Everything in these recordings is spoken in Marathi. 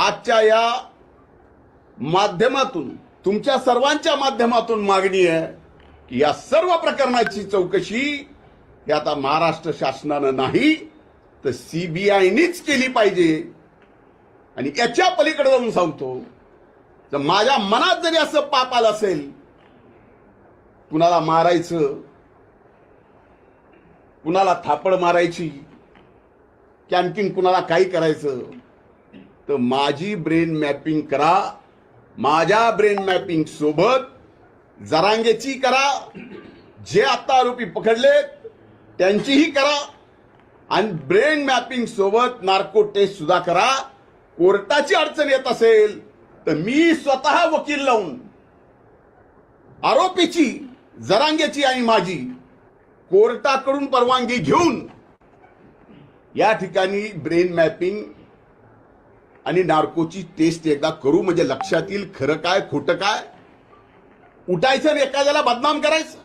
आजच्या या माध्यमातून तुमच्या सर्वांच्या माध्यमातून मागणी आहे की या सर्व प्रकरणाची चौकशी ही आता महाराष्ट्र शासनानं नाही तर सीबीआयनीच केली पाहिजे. आणि याच्या पलीकडे जाऊन सांगतो तर माझ्या मनात जरी असं पाप आलं असेल कुणाला मारायचं कुणाला थापड मारायची की आणखीन कुणाला काही करायचं तर माझी ब्रेन मॅपिंग करा माझ्या ब्रेन मॅपिंग सोबत जरांगेची करा जे आता आरोपी पकडलेत त्यांचीही करा आणि ब्रेन मॅपिंग सोबत नार्को टेस्ट सुद्धा करा. कोर्टाची अडचण येत असेल तर मी स्वतः वकील लावून आरोपीची जरांगेची आणि माझी कोर्टाकडून परवानगी घेऊन या ठिकाणी ब्रेन मॅपिंग आणि नार्कोची टेस्ट एकदा करू म्हणजे लक्षात येईल खरं काय खोटं काय? उठायचं आणि एखाद्याला बदनाम करायचं.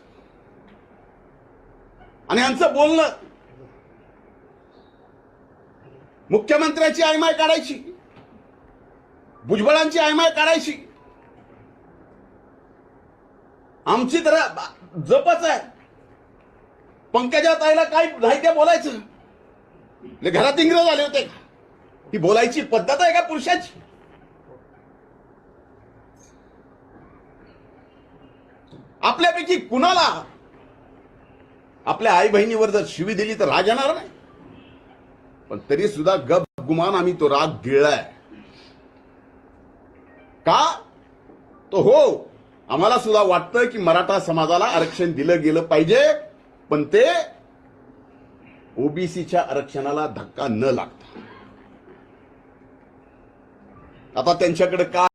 आणि यांचं बोलणं. मुख्यमंत्र्याची आयमाय काढायची. भुजबळांची आयमाय काढायची. आमची तर जपच आहे. पंकजा ताईला काय नाही ते बोलायचं. घरात इंग्रज आले होते. का ही बोलायची पद्धत आहे का पुरुषाची? आपल्यापैकी कुणाला आपल्या आई बहिणीवर जर शिवी दिली तर राग येणार नाही? पण तरी सुद्धा गप गुमान आम्ही तो राग गिळलाय. का? तो हो आम्हाला सुद्धा वाटतं की मराठा समाजाला आरक्षण दिलं गेलं पाहिजे पण ते ओबीसीच्या आरक्षणाला धक्का न लागता. आता त्यांच्याकडे का